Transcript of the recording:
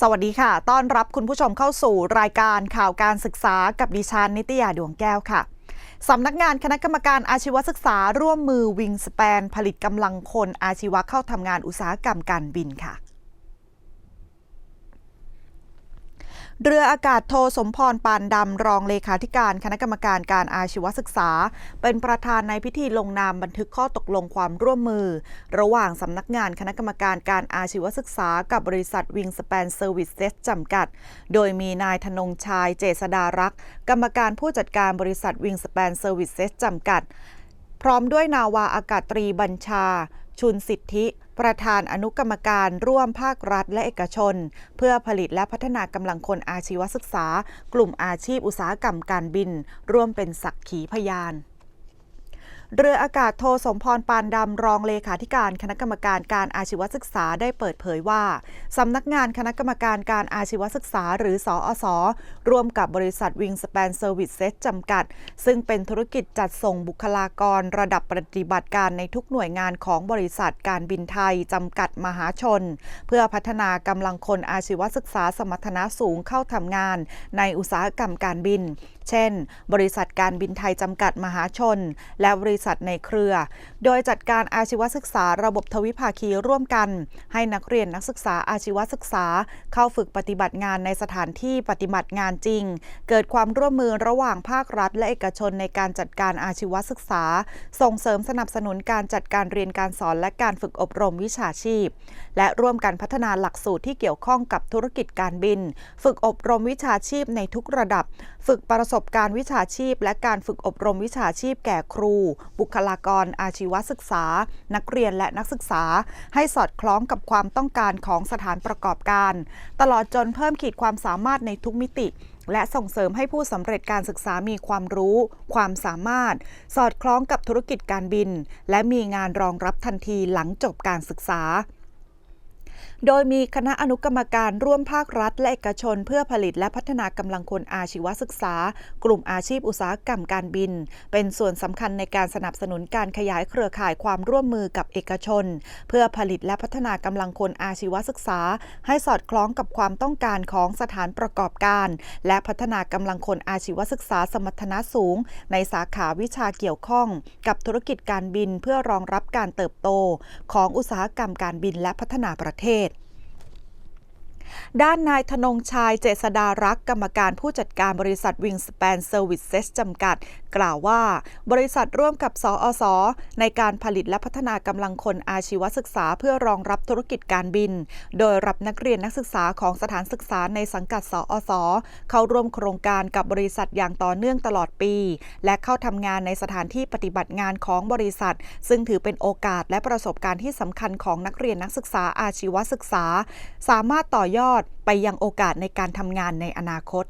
สวัสดีค่ะ ต้อนรับคุณผู้ชมเข้าสู่รายการข่าวการศึกษากับดิฉันนิตยาดวงแก้วค่ะ สำนักงานคณะกรรมการอาชีวศึกษาร่วมมือวิงสแปน ผลิตกำลังคนอาชีวะเข้าทำงานอุตสาหกรรมการบินค่ะ เรืออากาศโทสมพรปานดำรองเลขาธิการคณะกรรมการการอาชีวศึกษา เป็นประธานในพิธีลงนามบันทึกข้อตกลงความร่วมมือ ระหว่างสำนักงานคณะกรรมการการอาชีวศึกษา กับบริษัทวิงสแปนเซอร์วิสเซสจำกัด โดยมีนายธนงชัยเจษดารักษ์กรรมการผู้จัดการบริษัทวิงสแปนเซอร์วิสเซสจำกัด พร้อมด้วยนาวาอากาศตรีบัญชา ชุนสิทธิ ประธานอนุกรรมการร่วมภาครัฐและเอกชน เพื่อผลิตและพัฒนากำลังคนอาชีวศึกษา กลุ่มอาชีพอุตสาหกรรมการบิน ร่วมเป็นสักขีพยาน เรืออากาศโทสมพรปานดำรองเลขาธิการคณะกรรมการการอาชีวศึกษาได้เปิดเผยว่า สำนักงานคณะกรรมการการอาชีวศึกษา หรือสอสอร่วมกับบริษัทวิงสแปนเซอร์วิสเซสจำกัด ซึ่งเป็นธุรกิจจัดส่งบุคลากรระดับปฏิบัติการในทุกหน่วยงานของบริษัทการบินไทยจำกัดมหาชน เพื่อพัฒนากำลังคนอาชีวศึกษาสมรรถนะสูงเข้าทำงาน ในอุตสาหกรรมการบิน เช่น บริษัทการบินไทยจำกัดมหาชน และบริษัทในเครือ โดยจัดการอาชีวศึกษาระบบทวิภาคีร่วมกัน ให้นักเรียนนักศึกษาอาชีวศึกษา เข้าฝึกปฏิบัติงานในสถานที่ปฏิบัติงานจริง เกิดความร่วมมือระหว่างภาครัฐ และเอกชนในการจัดการอาชีวศึกษา ส่งเสริมสนับสนุนการจัดการเรียนการสอนและการฝึกอบรมวิชาชีพ และร่วมกันพัฒนาหลักสูตรที่เกี่ยวข้องกับธุรกิจการบิน ฝึกอบรมวิชาชีพในทุกระดับ ฝึกประสบการณ์วิชาชีพ และการฝึกอบรมวิชาชีพแก่ครู บุคลากรอาชีวศึกษา นักเรียนและนักศึกษา ให้สอดคล้องกับความต้องการของสถานประกอบการ ตลอดจนเพิ่มขีดความสามารถในทุกมิติและส่งเสริมให้ผู้สำเร็จการศึกษามีความรู้ ความสามารถ สอดคล้องกับธุรกิจการบิน และมีงานรองรับทันทีหลังจบการศึกษา โดยมีคณะอนุกรรมการร่วมภาครัฐและเอกชน เพื่อผลิตและพัฒนากำลังคนอาชีวศึกษา กลุ่มอาชีพอุตสาหกรรมการบิน เป็นส่วนสำคัญในการสนับสนุนการขยายเครือข่ายความร่วมมือกับเอกชน เพื่อผลิตและพัฒนากำลังคนอาชีวศึกษา ให้สอดคล้องกับความต้องการของสถานประกอบการ และพัฒนากำลังคนอาชีวศึกษาสมรรถนะสูง ในสาขาวิชาเกี่ยวข้อง กับธุรกิจการบินเพื่อรองรับการเติบโต ของอุตสาหกรรมการบินและพัฒนาประเทศเทศ ด้านนายธนงชัยเจษดารักษ์กรรมการผู้จัดการบริษัทวิงสแปนเซอร์วิสเซสจำกัด กล่าวว่า บริษัทร่วมกับสอสอในการผลิตและพัฒนากำลังคนอาชีวศึกษาเพื่อรองรับธุรกิจการบิน โดยรับนักเรียนนักศึกษาของสถานศึกษาในสังกัดสอสอเข้าร่วมโครงการกับบริษัทอย่างต่อเนื่องตลอดปี และเข้าทำงานในสถานที่ปฏิบัติงานของบริษัท ซึ่งถือเป็นโอกาสและประสบการณ์ที่สำคัญของนักเรียนนักศึกษาอาชีวศึกษา สามารถต่อยอดยอดไปยังโอกาสในการทำงานในอนาคต